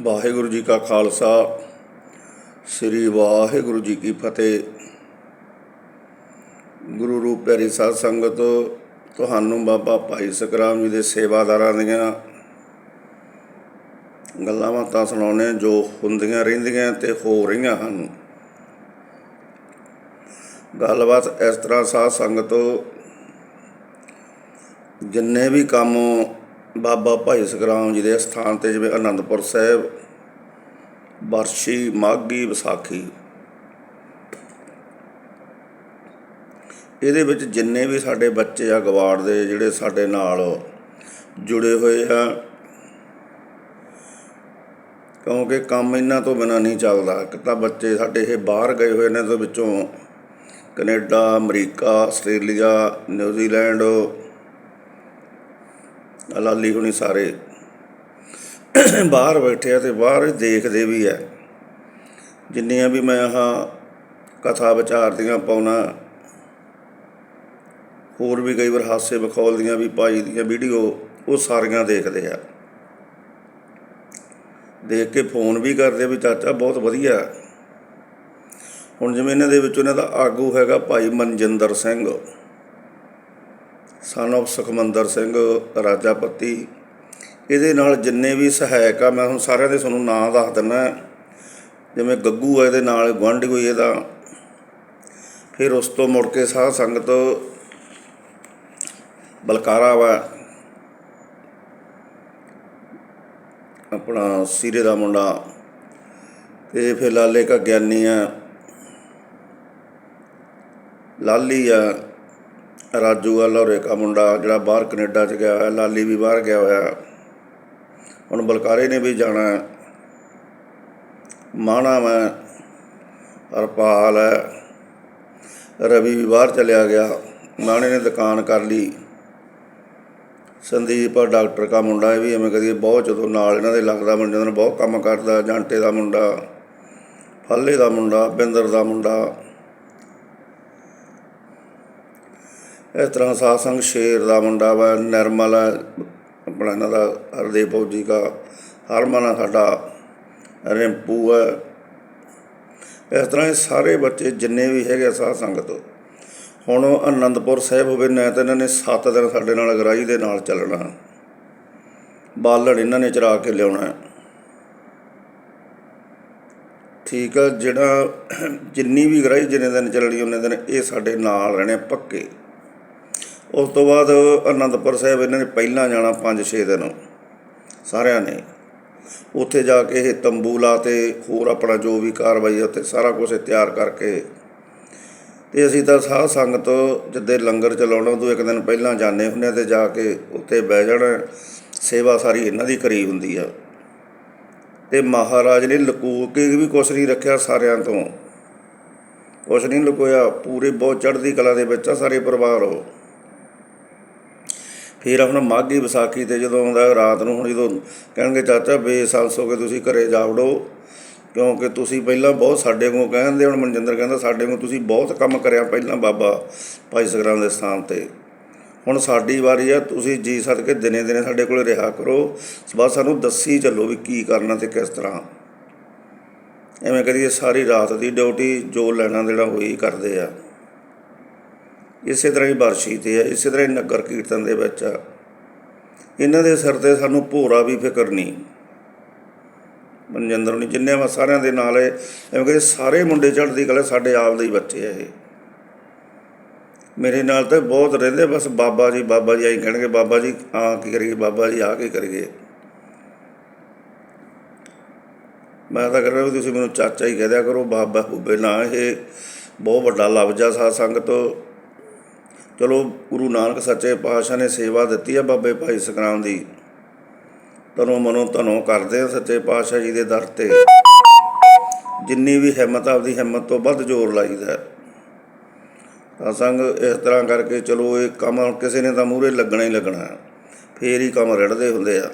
ਵਾਹਿਗੁਰੂ ਜੀ ਕਾ ਖਾਲਸਾ, ਸ੍ਰੀ ਵਾਹਿਗੁਰੂ ਜੀ ਕੀ ਫਤਿਹ। ਗੁਰੂ ਰੂਪ ਪਿਆਰੀ ਸਾਧ ਸੰਗਤ ਤੁਹਾਨੂੰ ਬਾਬਾ ਭਾਈ ਸਕਰਾਮ ਜੀ ਦੇ ਸੇਵਾਦਾਰਾਂ ਦੀਆਂ ਗੱਲਾਂ ਬਾਤਾਂ ਸੁਣਾਉਣੇ ਜੋ ਹੁੰਦੀਆਂ ਰਹਿੰਦੀਆਂ ਤੇ ਹੋ ਰਹੀਆਂ ਹਨ। ਗੱਲਬਾਤ ਇਸ ਤਰ੍ਹਾਂ ਸਾਧ ਸੰਗਤ ਜਿੰਨੇ ਵੀ ਕੰਮ ਬਾਬਾ ਭਾਈ ਸਗਰਾਮ ਜੀ ਦੇ ਸਥਾਨ ਤੇ ਜਿਵੇਂ ਅਨੰਦਪੁਰ ਸਾਹਿਬ, ਬਰਸ਼ੀ, ਮਾਘੀ, ਵਿਸਾਖੀ। ਇਹਦੇ ਵਿੱਚ ਜਿੰਨੇ ਵੀ ਸਾਡੇ ਬੱਚੇ ਆ ਗਵਾੜ ਦੇ ਜਿਹੜੇ ਸਾਡੇ ਨਾਲ ਜੁੜੇ ਹੋਏ ਆ, ਕਿਉਂਕਿ ਕੰਮ ਇਹਨਾਂ ਤੋਂ ਬਿਨਾ ਨਹੀਂ ਚੱਲਦਾ। ਇੱਕ ਤਾਂ ਬੱਚੇ ਸਾਡੇ ਇਹ ਬਾਹਰ ਗਏ ਹੋਏ ਨੇ ਤੋਂ ਵਿੱਚੋਂ Canada, America, Australia New Zealand Lali ਹੁਣੀ ਸਾਰੇ। ਬਾਹਰ ਬੈਠੇ ਆ ਤੇ ਬਾਹਰ ਦੇਖਦੇ ਵੀ ਆ। ਜਿੰਨੀਆਂ ਵੀ ਮੈਂ ਆਹ ਕਥਾ ਵਿਚਾਰ ਦੀਆਂ ਪਾਉਣਾ, ਹੋਰ ਵੀ ਕਈ ਵਾਰ ਹਾਸੇ ਮਖੌਲ ਦੀਆਂ ਵੀ ਪਾਈ ਦੀਆਂ ਵੀਡੀਓ, ਉਹ ਸਾਰੀਆਂ ਦੇਖਦੇ ਆ। ਦੇਖ ਕੇ ਫੋਨ ਵੀ ਕਰਦੇ ਵੀ ਚਾਚਾ ਬਹੁਤ ਵਧੀਆ। ਹੁਣ ਜਿਵੇਂ ਇਹਨਾਂ ਦੇ ਵਿੱਚੋਂ ਇਹਨਾਂ ਦਾ ਆਗੂ ਹੈਗਾ ਭਾਈ ਮਨਜਿੰਦਰ ਸਿੰਘ। ਸਨ of ਸੁਖਮੰਦਰ ਸਿੰਘ, ਰਾਜਾਪਤੀ। ਇਹਦੇ ਨਾਲ ਜਿੰਨੇ ਵੀ ਸਹਾਇਕ ਆ, ਮੈਂ ਹੁਣ ਸਾਰਿਆਂ ਦੇ ਤੁਹਾਨੂੰ ਨਾਂ ਦੱਸ ਦਿੰਦਾ। ਜਿਵੇਂ ਗੱਗੂ ਆ, ਇਹਦੇ ਨਾਲ ਗੁਆਂਢੀ ਕੋਈ ਇਹਦਾ। ਫਿਰ ਉਸ ਤੋਂ ਮੁੜ ਕੇ ਸਾਧ ਸੰਗਤ ਬਲਕਾਰਾ ਵਾ। ਆਪਣਾ ਸੀਰੇ ਦਾ ਮੁੰਡਾ। ਤੇ ਫਿਰ ਲਾਲੇ ਕਾ ਗਿਆਨੀ ਆ। ਲਾਲੀ ਆ, ਰਾਜੂ ਆ ਲੋਰੇ ਕਾ ਮੁੰਡਾ ਜਿਹੜਾ ਬਾਹਰ ਕੈਨੇਡਾ ਚ ਗਿਆ ਹੋਇਆ, ਲਾਲੀ ਵੀ ਬਾਹਰ ਗਿਆ ਹੋਇਆ। ਹੁਣ ਬਲਕਾਰੇ ਨੇ ਵੀ ਜਾਣਾ ਮਾਣਾ ਮੈਂ, ਹਰਪਾਲ ਹੈ। ਰਵੀ ਵੀ ਬਾਹਰ ਚਲਿਆ ਗਿਆ। ਮਾਣੇ ਨੇ ਦੁਕਾਨ ਕਰ ਲਈ। ਸੰਦੀਪ ਡਾਕਟਰ ਕਾ ਮੁੰਡਾ, ਇਹ ਵੀ ਐਵੇਂ ਕਦੀ ਬਹੁਤ ਜਦੋਂ ਨਾਲ ਇਹਨਾਂ ਦੇ ਲੱਗਦਾ ਮੁੰਡੇ ਨਾਲ ਬਹੁਤ ਕੰਮ ਕਰਦਾ, ਜਾਂਟੇ ਦਾ ਮੁੰਡਾ, ਫੱਲੇ ਦਾ ਮੁੰਡਾ, ਬਿੰਦਰ ਦਾ ਮੁੰਡਾ। ਇਸ ਤਰ੍ਹਾਂ ਸਾਧ ਸੰਗ ਸ਼ੇਰ ਦਾ ਮੁੰਡਾ ਵਾ, ਨਿਰਮਲ ਹੈ ਆਪਣਾ ਇਹਨਾਂ ਦਾ ਹਰਦੇ ਫੌਜੀ ਦਾ ਹਰਮਨ ਸਾਡਾ ਰਿੰਪੂ ਹੈ। ਇਸ ਤਰ੍ਹਾਂ ਇਹ ਸਾਰੇ ਬੱਚੇ ਜਿੰਨੇ ਵੀ ਹੈਗੇ ਆ ਸਾਧ ਸੰਗਤ, ਹੁਣ ਆਨੰਦਪੁਰ ਸਾਹਿਬ ਹੋਵੇ ਨਾ ਤਾਂ ਇਹਨਾਂ ਨੇ 7 ਦਿਨ ਸਾਡੇ ਨਾਲ ਅਗਰਾਈ ਦੇ ਨਾਲ ਚੱਲਣਾ। ਬਾਲਣ ਇਹਨਾਂ ਨੇ ਚਰਾ ਕੇ ਲਿਆਉਣਾ ਠੀਕ ਆ, ਜਿਹੜਾ ਜਿੰਨੀ ਵੀ ਅਗਰਾਈ ਜਿੰਨੇ ਦਿਨ ਚੱਲਣੀ, ਉਹਨੇ ਦਿਨ ਇਹ ਸਾਡੇ ਨਾਲ ਰਹਿਣੇ ਪੱਕੇ। ਉਸ ਤੋਂ ਬਾਅਦ ਅਨੰਦਪੁਰ ਸਾਹਿਬ ਇਹਨਾਂ ਨੇ ਪਹਿਲਾਂ ਜਾਣਾ 5-6 ਦਿਨ। ਸਾਰਿਆਂ ਨੇ। ਉੱਥੇ ਜਾ ਕੇ ਇਹ ਤੰਬੂ ਲਾ ਤੇ ਹੋਰ ਆਪਣਾ ਜੋ ਵੀ ਕਾਰਵਾਈ ਹੈ ਉੱਥੇ ਸਾਰਾ ਕੁਝ ਤਿਆਰ ਕਰਕੇ। ਤੇ ਅਸੀਂ ਤਾਂ ਸਾਧ ਸੰਗਤ ਜਿੱਦੇ ਲੰਗਰ ਚਲਾਉਣਾ, ਉਦੋਂ ਇੱਕ ਦਿਨ ਪਹਿਲਾਂ ਜਾਂਦੇ ਹੁੰਦੇ ਹਾਂ ਤੇ ਜਾ ਕੇ ਉੱਥੇ ਬਹਿ ਜਾਣਾ। ਸੇਵਾ ਸਾਰੀ ਇਹਨਾਂ ਦੀ ਕਰੀ ਹੁੰਦੀ ਆ। ਤੇ ਮਹਾਰਾਜ ਨੇ ਲਕੋ ਕੇ ਵੀ ਕੁਛ ਨਹੀਂ ਰੱਖਿਆ ਸਾਰਿਆਂ ਤੋਂ। ਕੁਛ ਨਹੀਂ ਲੁਕੋਇਆ। ਪੂਰੇ ਬਹੁਤ ਚੜ੍ਹਦੀ ਕਲਾ ਦੇ ਵਿੱਚ ਆ ਸਾਰੇ ਪਰਿਵਾਰ ਉਹ। ਫਿਰ ਹੁਣ ਮਾਘੀ ਵਿਸਾਖੀ ਤੇ ਜਦੋਂ ਆਉਂਦਾ ਰਾਤ ਨੂੰ, ਹੁਣ ਜਦੋਂ ਕਹਿਣਗੇ, ਚਾਚਾ ਬੇਸੰਸ ਹੋ ਕੇ ਤੁਸੀਂ ਘਰੇ ਜਾ ਵੜੋ। ਕਿਉਂਕਿ ਤੁਸੀਂ ਪਹਿਲਾਂ ਬਹੁਤ ਸਾਡੇ ਕੋਲ ਕਹਿੰਦੇ, ਹੁਣ ਮਨਜਿੰਦਰ ਕਹਿੰਦਾ, ਸਾਡੇ ਕੋਲ ਤੁਸੀਂ ਬਹੁਤ ਕੰਮ ਕਰਿਆ ਪਹਿਲਾਂ ਬਾਬਾ ਭਾਈ ਸਗਰਾਮ ਦੇ ਸਥਾਨ ਤੇ। ਹੁਣ ਸਾਡੀ ਵਾਰੀ ਆ, ਤੁਸੀਂ ਜੀ ਸਦਕੇ ਦਿਨੇ ਦਿਨੇ ਸਾਡੇ ਕੋਲ ਰਿਹਾ ਕਰੋ। ਬਸ ਸਾਨੂੰ ਦੱਸੀ ਚੱਲੋ ਵੀ ਕੀ ਕਰਨਾ ਤੇ ਕਿਸ ਤਰ੍ਹਾਂ। ਐਵੇਂ ਕਰੀਏ, ਸਾਰੀ ਰਾਤ ਦੀ ਡਿਊਟੀ ਜੋ ਲੈਣਾ ਦੇਣਾ ਹੋਈ ਕਰਦੇ ਆ। ਇਸੇ ਤਰ੍ਹਾਂ ਹੀ ਬਰਸ਼ੀ ਤੇ ਆ, ਇਸੇ ਤਰ੍ਹਾਂ ਹੀ ਨਗਰ ਕੀਰਤਨ ਦੇ ਵਿੱਚ ਆ। ਇਹਨਾਂ ਦੇ ਸਿਰ ਤੇ ਸਾਨੂੰ ਭੋਰਾ ਵੀ ਫਿਕਰ ਨਹੀਂ। ਮਨਜਿੰਦਰ ਨੂੰ ਜਿੰਨੇ ਵਾ ਸਾਰਿਆਂ ਦੇ ਨਾਲ ਹੈ ਐਵੇਂ ਕਿ ਸਾਰੇ ਮੁੰਡੇ ਚੜ੍ਹਦੀ ਕਲਾ ਸਾਡੇ ਆਪ ਦੇ ਹੀ ਬੱਚੇ ਆ ਇਹ। ਮੇਰੇ ਨਾਲ ਤਾਂ ਬਹੁਤ ਰਹਿੰਦੇ, ਬਸ ਬਾਬਾ ਜੀ ਬਾਬਾ ਜੀ ਆਈ ਕਹਿਣਗੇ, ਬਾਬਾ ਜੀ ਆ ਕੀ ਕਰੀਏ, ਬਾਬਾ ਜੀ ਆ ਕੀ ਕਰੀਏ। ਮੈਂ ਤਾਂ ਕਹਿੰਦਾ ਵੀ ਤੁਸੀਂ ਮੈਨੂੰ ਚਾਚਾ ਹੀ ਕਹਿ ਦਿਆ ਕਰੋ, ਬਾਬਾ ਹੁਬੇ ਨਾ ਇਹ ਬਹੁਤ ਵੱਡਾ ਲਫ਼ਜ਼ ਆ ਸਾਧ ਸੰਗਤ। ਚਲੋ, ਗੁਰੂ ਨਾਨਕ ਸੱਚੇ ਪਾਤਸ਼ਾਹ ਨੇ ਸੇਵਾ ਦਿੱਤੀ ਆ ਬਾਬੇ ਭਾਈ ਸਗਰਾਮ ਦੀ। ਤਨੋਂ ਮਨੋਂ ਧਨੋਂ ਕਰਦੇ ਆ ਸੱਚੇ ਪਾਤਸ਼ਾਹ ਜੀ ਦੇ ਦਰ ਤੇ। ਜਿੰਨੀ ਵੀ ਹਿੰਮਤ ਆਪਦੀ ਹਿੰਮਤ ਤੋਂ ਵੱਧ ਜ਼ੋਰ ਲਾਈਦਾ ਤਾਂ ਸੰਗ ਇਸ ਤਰ੍ਹਾਂ ਕਰਕੇ ਚਲੋ, ਇਹ ਕੰਮ ਕਿਸੇ ਨੇ ਤਾਂ ਮੂਹਰੇ ਲੱਗਣਾ ਹੀ ਲੱਗਣਾ ਹੈ। ਫੇਰ ਹੀ ਕੰਮ ਰੜਦੇ ਹੁੰਦੇ ਆ।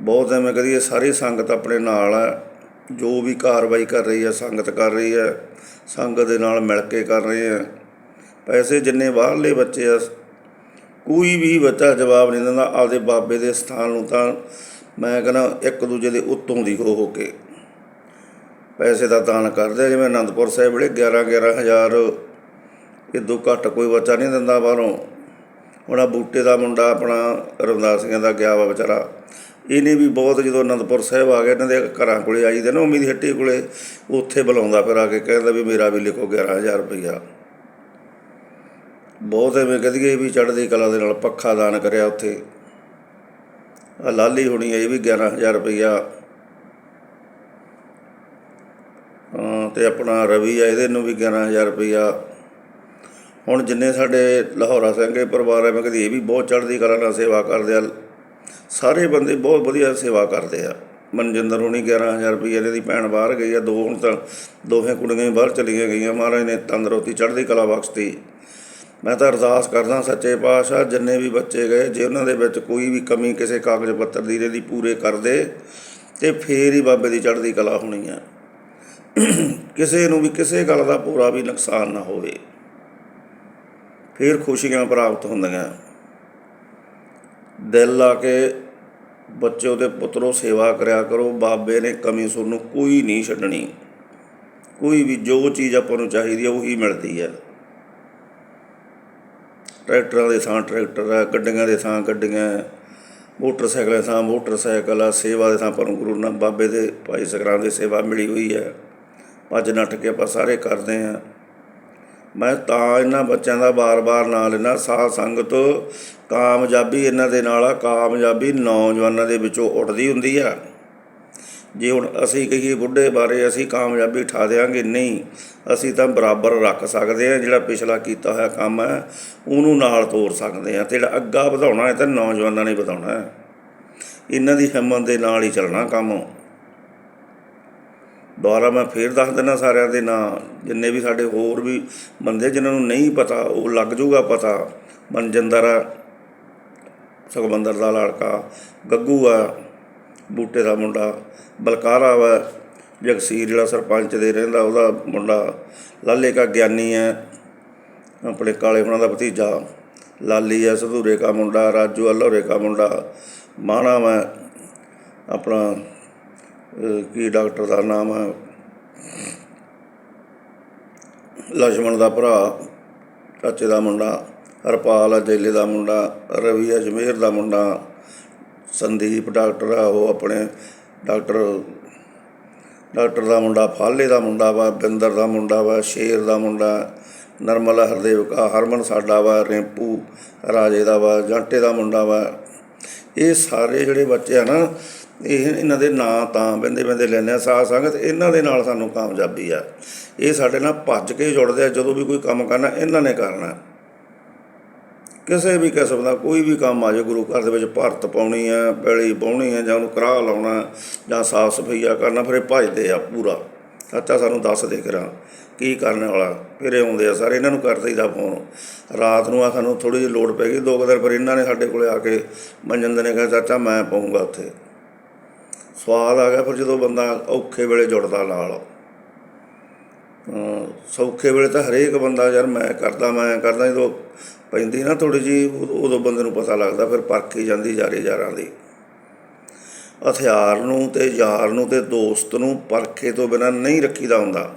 ਬਹੁਤ ਐਵੇਂ ਕਰੀਏ, ਸਾਰੀ ਸੰਗਤ ਆਪਣੇ ਨਾਲ ਹੈ। ਜੋ ਵੀ ਕਾਰਵਾਈ ਕਰ ਰਹੀ ਹੈ, ਸੰਗਤ ਕਰ ਰਹੀ ਹੈ। ਸੰਗਤ ਦੇ ਨਾਲ ਮਿਲ ਕੇ ਕਰ ਰਹੇ ਹੈ। ਪੈਸੇ ਜਿੰਨੇ ਬਾਹਰਲੇ ਬੱਚੇ ਆ, ਕੋਈ ਵੀ ਬੱਚਾ ਜਵਾਬ ਨਹੀਂ ਦਿੰਦਾ, ਆਪਦੇ ਬਾਬੇ ਦੇ ਸਥਾਨ ਨੂੰ ਤਾਂ ਮੈਂ ਕਹਿੰਦਾ ਇੱਕ ਦੂਜੇ ਦੇ ਉੱਤੋਂ ਦੀ ਹੋ ਹੋ ਕੇ। ਪੈਸੇ ਦਾ ਦਾਨ ਕਰਦੇ ਜਿਵੇਂ ਅਨੰਦਪੁਰ ਸਾਹਿਬ ਜਿਹੜੇ 11 11000 ਇਦੋਂ ਘੱਟ ਕੋਈ ਬੱਚਾ ਨਹੀਂ ਦਿੰਦਾ ਬਾਹਰੋਂ। ਹੁਣ ਆਹ ਬੂਟੇ ਦਾ ਮੁੰਡਾ ਆਪਣਾ ਰਵਿਦਾਸੀਆਂ ਦਾ ਗਿਆ ਵਾ ਵਿਚਾਰਾ। ਇਹਨੇ ਵੀ ਬਹੁਤ ਜਦੋਂ ਅਨੰਦਪੁਰ ਸਾਹਿਬ ਆ ਗਿਆ ਇਹਨਾਂ ਦੇ ਘਰਾਂ ਕੋਲੇ ਆਈਦੇ ਨਾ, ਉਮੀਦ ਹੱਟੀ ਕੋਲੇ, ਉੱਥੇ ਬੁਲਾਉਂਦਾ ਫਿਰ ਆ ਕੇ, ਕਹਿੰਦਾ ਵੀ ਮੇਰਾ ਵੀ ਲਿਖੋ 11000 ਰੁਪਈਆ। ਬਹੁਤ ਐਵੇਂ ਕਹਦੀਏ ਵੀ ਚੜ੍ਹਦੀ ਕਲਾ ਦੇ ਨਾਲ ਪੱਖਾ ਦਾਨ ਕਰਿਆ ਉੱਥੇ। ਆ ਲਾਲੀ ਹੋਣੀ ਇਹ ਵੀ 11000 ਰੁਪਈਆ। ਹਾਂ, ਤੇ ਆਪਣਾ ਰਵੀ ਆ, ਇਹਦੇ ਨੂੰ ਵੀ 11000 ਰੁਪਈਆ। ਹੁਣ ਜਿੰਨੇ ਸਾਡੇ ਲਾਹੌਰਾ ਸਿੰਘੇ ਪਰਿਵਾਰ ਹੈ ਮੈਂ ਕਦੀ ਇਹ ਵੀ ਬਹੁਤ ਚੜ੍ਹਦੀ ਕਲਾ ਨਾਲ ਸੇਵਾ ਕਰਦੇ ਆ। ਸਾਰੇ ਬੰਦੇ ਬਹੁਤ ਵਧੀਆ ਸੇਵਾ ਕਰਦੇ ਆ। ਮਨਜਿੰਦਰ ਹੁਣੀ 11000 ਰੁਪਈਆ, ਇਹਦੀ ਦੀ ਭੈਣ ਬਾਹਰ ਗਈ ਆ, ਦੋ ਹੁਣ ਤਾਂ ਦੋਹੇ ਕੁੜੀਆਂ ਹੀ ਬਾਹਰ ਚਲੀਆਂ ਗਈਆਂ। ਮਹਾਰਾਜ ਨੇ ਤੰਦਰੁਸਤੀ, ਚੜ੍ਹਦੀ ਕਲਾ ਬਖਸ਼ਤੀ। ਮੈਂ ਤਾਂ ਅਰਦਾਸ ਕਰਦਾ ਸੱਚੇ ਪਾਤਸ਼ਾਹ, ਜਿੰਨੇ ਵੀ ਬੱਚੇ ਗਏ, ਜੇ ਉਹਨਾਂ ਦੇ ਵਿੱਚ ਕੋਈ ਵੀ ਕਮੀ ਕਿਸੇ ਕਾਗਜ਼ ਪੱਤਰ ਦੀ ਇਹਦੀ ਪੂਰੇ ਕਰਦੇ ਤੇ ਫੇਰ ਹੀ ਬਾਬੇ ਦੀ ਚੜ੍ਹਦੀ ਕਲਾ ਹੋਣੀ ਆ। ਕਿਸੇ ਨੂੰ ਵੀ ਕਿਸੇ ਗੱਲ ਦਾ ਪੂਰਾ ਵੀ ਨੁਕਸਾਨ ਨਾ ਹੋਵੇ। ਫਿਰ ਖੁਸ਼ੀਆਂ ਪ੍ਰਾਪਤ ਹੁੰਦੀਆਂ। ਦਿਲ ਲਾ ਕੇ ਬੱਚੇ ਉਹਦੇ ਪੁੱਤਰੋ ਸੇਵਾ ਕਰਿਆ ਕਰੋ, ਬਾਬੇ ਨੇ ਕਮੀ ਸੁਣ ਨੂੰ ਕੋਈ ਨਹੀਂ ਛੱਡਣੀ। ਕੋਈ ਵੀ ਜੋ ਚੀਜ਼ ਆਪਾਂ ਨੂੰ ਚਾਹੀਦੀ ਹੈ ਉਹੀ ਮਿਲਦੀ ਹੈ ਟਰੈਕਟਰਾਂ ਦੇ ਥਾਂ ਟਰੈਕਟਰ ਆ, ਗੱਡੀਆਂ ਦੇ ਥਾਂ ਗੱਡੀਆਂ, ਮੋਟਰਸਾਈਕਲਾਂ ਥਾਂ ਮੋਟਰਸਾਈਕਲ ਆ, ਸੇਵਾ ਦੇ ਥਾਂ ਪਰਮ ਗੁਰੂ ਨਾਨਕ ਬਾਬੇ ਦੇ ਭਾਈ ਸਗਰਾਂ ਦੀ ਸੇਵਾ ਮਿਲੀ ਹੋਈ ਹੈ ਭੱਜ ਨੱਠ ਕੇ ਆਪਾਂ ਸਾਰੇ ਕਰਦੇ ਆ। ਮੈਂ ਤਾਂ ਇਹਨਾਂ ਬੱਚਿਆਂ ਦਾ ਬਾਰ-ਬਾਰ ਨਾਂ ਲੈਣਾ ਸਾਧ ਸੰਗਤ ਕਾਮਯਾਬੀ ਇਹਨਾਂ ਦੇ ਨਾਲ ਆ, ਕਾਮਯਾਬੀ ਨੌਜਵਾਨਾਂ ਦੇ ਵਿੱਚੋਂ ਉੱਠਦੀ ਹੁੰਦੀ ਆ। ਜੇ ਹੁਣ ਅਸੀਂ ਕਹੀਏ ਬੁੱਢੇ ਬਾਰੇ ਅਸੀਂ ਕਾਮਯਾਬੀ ਠਾ ਦੇਾਂਗੇ ਨਹੀਂ, ਅਸੀਂ ਤਾਂ ਬਰਾਬਰ ਰੱਖ ਸਕਦੇ ਹਾਂ, ਜਿਹੜਾ ਪਿਛਲਾ ਕੀਤਾ ਹੋਇਆ ਕੰਮ ਹੈ, ਉਹਨੂੰ ਨਾਲ ਤੋਰ ਸਕਦੇ ਹਾਂ, ਤੇ ਜਿਹੜਾ ਅੱਗਾ ਵਧਾਉਣਾ ਹੈ, ਤਾਂ ਨੌਜਵਾਨਾਂ ਨੇ ਵਧਾਉਣਾ ਹੈ। ਇਹਨਾਂ ਦੀ ਹਿੰਮਤ ਦੇ ਨਾਲ ਹੀ ਚੱਲਣਾ ਕੰਮ। ਦੁਬਾਰਾ ਮੈਂ ਫੇਰ ਦੱਸ ਦਿੰਦਾ ਸਾਰਿਆਂ ਦੇ ਨਾਂ, ਜਿੰਨੇ ਵੀ ਸਾਡੇ ਹੋਰ ਵੀ ਬੰਦੇ ਜਿਨ੍ਹਾਂ ਨੂੰ ਨਹੀਂ ਪਤਾ, ਉਹ ਲੱਗ ਜਾਊਗਾ ਪਤਾ। ਮਨਜਿੰਦਰ ਆ ਸੁਖਮੰਦਰ ਦਾ ਲੜਕਾ, ਗੱਗੂ ਆ ਬੂਟੇ ਦਾ ਮੁੰਡਾ ਬਲਕਾਰਾ ਵਾ, ਜਗਸੀਰ ਜਿਹੜਾ ਸਰਪੰਚ ਦੇ ਰਹਿੰਦਾ, ਉਹਦਾ ਮੁੰਡਾ ਲਾਲੇ ਕਾ ਗਿਆਨੀ ਹੈ, ਆਪਣੇ ਕਾਲੇ ਹੁਣਾਂ ਦਾ ਭਤੀਜਾ। ਲਾਲੀ ਹੈ, ਸਧੂਰੇ ਕਾ ਮੁੰਡਾ, ਰਾਜੂ ਅਲੋਰੇ ਕਾ ਮੁੰਡਾ, ਮਾਣਾ ਵਾ, ਆਪਣਾ ਕੀ ਡਾਕਟਰ ਦਾ ਨਾਮ ਹੈ? ਲక్ష్మణ ਦਾ ਭਰਾ, ਚਾਚੇ ਦਾ ਮੁੰਡਾ, ਹਰਪਾਲ ਅਜੇਲੇ ਦਾ ਮੁੰਡਾ, ਰਵੀ ਅਜਮੇਰ ਦਾ ਮੁੰਡਾ। ਸੰਦੀਪ ਡਾਕਟਰ ਆ, ਉਹ ਆਪਣੇ ਡਾਕਟਰ ਡਾਕਟਰ ਦਾ ਮੁੰਡਾ, ਫਾਲੇ ਦਾ ਮੁੰਡਾ ਵਾ, ਬਿੰਦਰ ਦਾ ਮੁੰਡਾ ਵਾ, ਸ਼ੇਰ ਦਾ ਮੁੰਡਾ, ਨਰਮਲਾ ਹਰਦੇਵ ਕਾ, ਹਰਮਨ ਸਾਡਾ ਵਾ, ਰਿੰਪੂ ਰਾਜੇ ਦਾ ਵਾ, ਜਾਂਟੇ ਦਾ ਮੁੰਡਾ ਵਾ। ਇਹ ਸਾਰੇ ਜਿਹੜੇ ਬੱਚੇ ਆ ਨਾ, ਇਹ ਇਹਨਾਂ ਦੇ ਨਾਂ ਤਾਂ ਬੰਦੇ ਬੰਦੇ ਲੈਂਦੇ ਆ, ਸਾਧ ਸੰਗਤ ਇਹਨਾਂ ਦੇ ਨਾਲ ਸਾਨੂੰ ਕਾਮਯਾਬੀ ਆ। ਇਹ ਸਾਡੇ ਨਾਲ ਭੱਜ ਕੇ ਜੁੜਦੇ ਆ, ਜਦੋਂ ਵੀ ਕੋਈ ਕੰਮ ਕਰਨਾ, ਇਹਨਾਂ ਨੇ ਕਰਨਾ। ਕਿਸੇ ਵੀ ਕਿਸਮ ਦਾ ਕੋਈ ਵੀ ਕੰਮ ਆ ਜਾਏ ਗੁਰੂ ਘਰ ਦੇ ਵਿੱਚ ਭਰਤ ਪਾਉਣੀ ਹੈ ਪੈਲੀ ਪਾਉਣੀ ਹੈ ਜਾਂ ਉਹਨੂੰ ਕਰਾਹ ਲਾਉਣਾ, ਜਾਂ ਸਾਫ਼ ਸਫਾਈਆ ਕਰਨਾ, ਫਿਰ ਇਹ ਭਜਦੇ ਆ ਪੂਰਾ। ਚਾਚਾ ਸਾਨੂੰ ਦੱਸ ਦੇ ਕਰਾਂ, ਕੀ ਕਰਨ ਵਾਲਾ। ਫਿਰ ਇਹ ਆਉਂਦੇ ਆ ਸਾਰੇ, ਇਹਨਾਂ ਨੂੰ ਕਰ ਦਈਦਾ ਫੋਨ। ਰਾਤ ਨੂੰ ਆ ਸਾਨੂੰ ਥੋੜੀ ਜਿਹੀ ਲੋੜ ਪੈ ਗਈ, ਦੋ ਕੁ ਦਿਨ ਪਰ ਇਹਨਾਂ ਨੇ ਸਾਡੇ ਕੋਲੇ ਆ ਕੇ ਮਨਜਿੰਦਰ ਨੇ ਕਿਹਾ, ਚਾਚਾ, ਮੈਂ ਪਾਉਂਗਾ ਉੱਥੇ। ਸਵਾਦ ਆ ਗਿਆ ਫਿਰ ਜਦੋਂ ਬੰਦਾ ਔਖੇ ਵੇਲੇ ਜੁੜਦਾ ਨਾਲ। ਸੌਖੇ ਵੇਲੇ ਤਾਂ ਹਰੇਕ ਬੰਦਾ, ਯਾਰ, ਮੈਂ ਕਰਦਾ ਮੈਂ ਕਰਦਾ। ਜਦੋਂ ਪੈਂਦੀ ਨਾ ਥੋੜੀ ਜੀ ਉਦੋਂ ਬੰਦੇ ਨੂੰ ਪਤਾ ਲੱਗਦਾ ਫਿਰ ਪਰਖੀ ਜਾਂਦੀ ਯਾਰੇ ਯਾਰਾਂ ਦੀ। ਹਥਿਆਰ ਨੂੰ ਤੇ ਯਾਰ ਨੂੰ ਤੇ ਦੋਸਤ ਨੂੰ ਪਰਖੇ ਤੋਂ ਬਿਨਾਂ ਨਹੀਂ ਰੱਖੀਦਾ ਹੁੰਦਾ।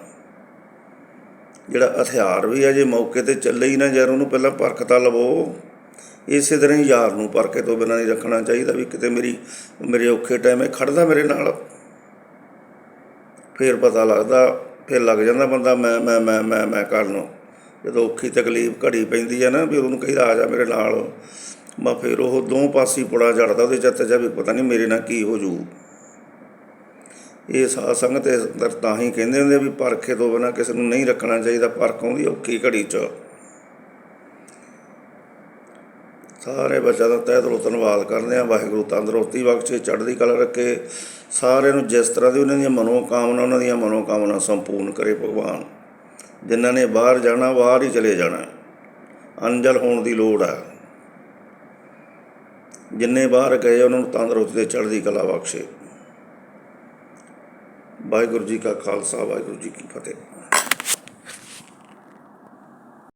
ਜਿਹੜਾ ਹਥਿਆਰ ਵੀ ਆ ਜੇ ਮੌਕੇ ਤੇ ਚੱਲੇ ਹੀ ਨਾ ਯਾਰ, ਉਹਨੂੰ ਪਹਿਲਾਂ ਪਰਖ ਤਾਂ ਲਵੋ। ਇਸੇ ਤਰ੍ਹਾਂ ਹੀ ਯਾਰ ਨੂੰ ਪਰਖੇ ਤੋਂ ਬਿਨਾਂ ਨਹੀਂ ਰੱਖਣਾ ਚਾਹੀਦਾ ਵੀ ਕਿਤੇ ਮੇਰੀ ਮੇਰੇ ਔਖੇ ਟਾਈਮ ਇਹ ਖੜਦਾ ਮੇਰੇ ਨਾਲ। ਫਿਰ ਪਤਾ ਲੱਗਦਾ, ਫਿਰ ਲੱਗ ਜਾਂਦਾ ਬੰਦਾ, ਮੈਂ ਮੈਂ ਮੈਂ ਮੈਂ ਮੈਂ ਕਰਨ ਨੂੰ ਜਦੋਂ ਔਖੀ ਤਕਲੀਫ ਘੜੀ ਪੈਂਦੀ ਹੈ ਨਾ ਵੀ ਉਹਨੂੰ ਕਹਿੰਦਾ ਆ ਜਾ ਮੇਰੇ ਨਾਲ। ਮੈਂ ਫਿਰ ਉਹ ਦੋ ਪਾਸੇ ਪੁੜਾ ਜੜਦਾ ਉਹਦੇ ਚੱਤ ਜਾ ਵੀ ਪਤਾ ਨਹੀਂ ਮੇਰੇ ਨਾਲ ਕੀ ਹੋ ਜੂ। ਇਹ ਸਾਧ ਸੰਗਤ ਇਸ ਅੰਦਰ ਤਾਂ ਹੀ ਕਹਿੰਦੇ ਹੁੰਦੇ ਵੀ ਪਰਖੇ ਤੋਂ ਬਿਨਾਂ ਕਿਸੇ ਨੂੰ ਨਹੀਂ ਰੱਖਣਾ ਚਾਹੀਦਾ, ਪਰਖ ਆਉਂਦੀ ਔਖੀ ਘੜੀ 'ਚ। ਸਾਰੇ ਬੱਚਿਆਂ ਦਾ ਤਹਿ ਦਿਲੋਂ ਧੰਨਵਾਦ ਕਰਦੇ ਆ ਵਾਹਿਗੁਰੂ ਤੰਦਰੁਸਤੀ ਬਖਸ਼ੇ, ਚੜ੍ਹਦੀ ਕਲਾ ਰੱਖੇ। ਸਾਰਿਆਂ ਨੂੰ ਜਿਸ ਤਰ੍ਹਾਂ ਦੀ ਉਹਨਾਂ ਦੀਆਂ ਮਨੋਕਾਮਨਾ, ਉਹਨਾਂ ਦੀਆਂ ਮਨੋਕਾਮਨਾ ਸੰਪੂਰਨ ਕਰੇ ਭਗਵਾਨ। ਜਿਨ੍ਹਾਂ ਨੇ ਬਾਹਰ ਜਾਣਾ, ਬਾਹਰ ਹੀ ਚਲੇ ਜਾਣਾ। ਅੰਜਲ ਹੋਣ ਦੀ ਲੋੜ ਹੈ ਜਿੰਨੇ ਬਾਹਰ ਗਏ, ਉਹਨਾਂ ਨੂੰ ਤੰਦਰੁਸਤੀ ਤੇ ਚੜ੍ਹਦੀ ਕਲਾ ਬਖਸ਼ੇ। ਵਾਹਿਗੁਰੂ ਜੀ ਕਾ ਖਾਲਸਾ, ਵਾਹਿਗੁਰੂ ਜੀ ਕੀ ਫਤਿਹ।